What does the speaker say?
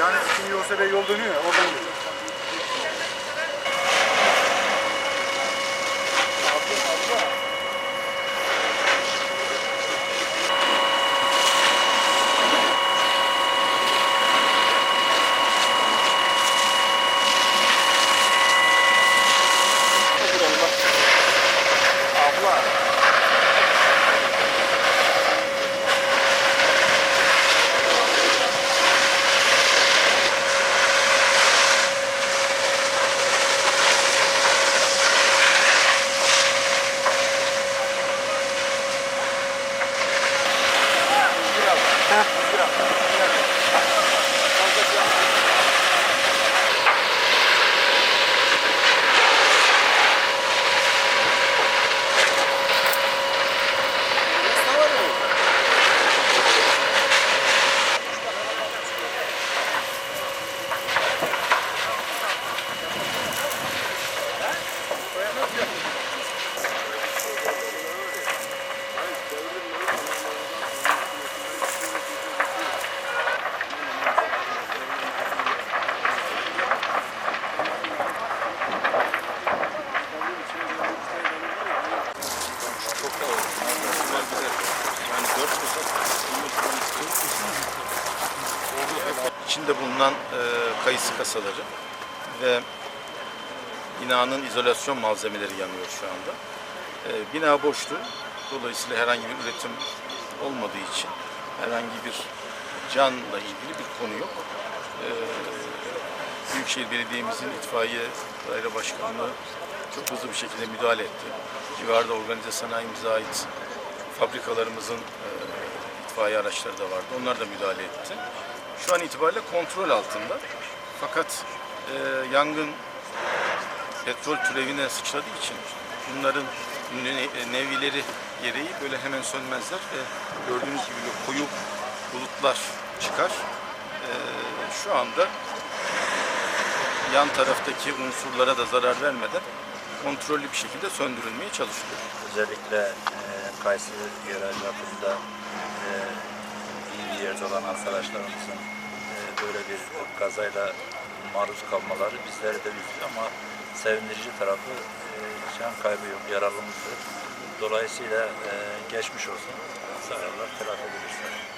Yani şimdi OSB yol dönüyor ya oradan dönüyor. くら İçinde bulunan e, kayısı kasaları ve binanın izolasyon malzemeleri yanıyor şu anda. E, bina boştu. Dolayısıyla herhangi bir üretim olmadığı için herhangi bir canla ilgili bir konu yok. E, Büyükşehir Belediye'mizin itfaiye daire başkanlığı çok hızlı bir şekilde müdahale etti. Civarda organize sanayimize ait fabrikalarımızın e, itfaiye araçları da vardı. Onlar da müdahale etti. Şu an itibariyle kontrol altında. Fakat e, yangın petrol türevine sıçradığı için bunların ne- nevileri gereği böyle hemen sönmezler ve gördüğünüz gibi koyu bulutlar çıkar. E, şu anda yan taraftaki unsurlara da zarar vermeden kontrollü bir şekilde söndürülmeye çalışılıyor. Özellikle e, Kayseri yerel yerde olan arkadaşlarımızın e, böyle bir kazayla maruz kalmaları bizleri de üzdü ama sevindirici tarafı e, can kaybı yok, yaralımız yok. Dolayısıyla e, geçmiş olsun. Zararlar telafi edilirse.